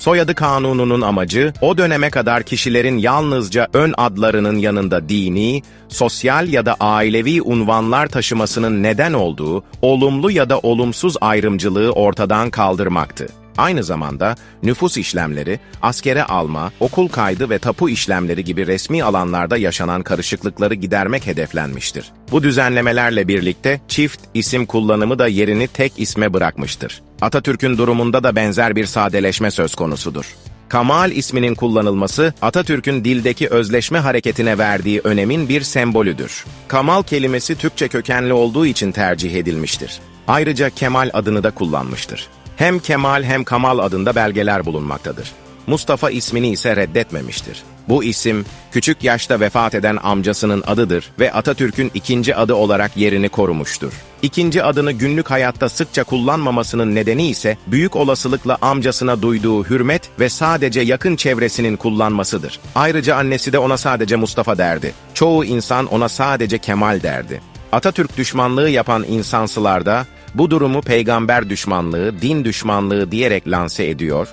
Soyadı kanununun amacı, o döneme kadar kişilerin yalnızca ön adlarının yanında dini, sosyal ya da ailevi unvanlar taşımasının neden olduğu olumlu ya da olumsuz ayrımcılığı ortadan kaldırmaktı. Aynı zamanda nüfus işlemleri, askere alma, okul kaydı ve tapu işlemleri gibi resmi alanlarda yaşanan karışıklıkları gidermek hedeflenmiştir. Bu düzenlemelerle birlikte çift isim kullanımı da yerini tek isme bırakmıştır. Atatürk'ün durumunda da benzer bir sadeleşme söz konusudur. Kamal isminin kullanılması Atatürk'ün dildeki özleşme hareketine verdiği önemin bir sembolüdür. Kamal kelimesi Türkçe kökenli olduğu için tercih edilmiştir. Ayrıca Kemal adını da kullanmıştır. Hem Kemal hem Kamal adında belgeler bulunmaktadır. Mustafa ismini ise reddetmemiştir. Bu isim, küçük yaşta vefat eden amcasının adıdır ve Atatürk'ün ikinci adı olarak yerini korumuştur. İkinci adını günlük hayatta sıkça kullanmamasının nedeni ise büyük olasılıkla amcasına duyduğu hürmet ve sadece yakın çevresinin kullanmasıdır. Ayrıca annesi de ona sadece Mustafa derdi. Çoğu insan ona sadece Kemal derdi. Atatürk düşmanlığı yapan insansılar da bu durumu peygamber düşmanlığı, din düşmanlığı diyerek lanse ediyor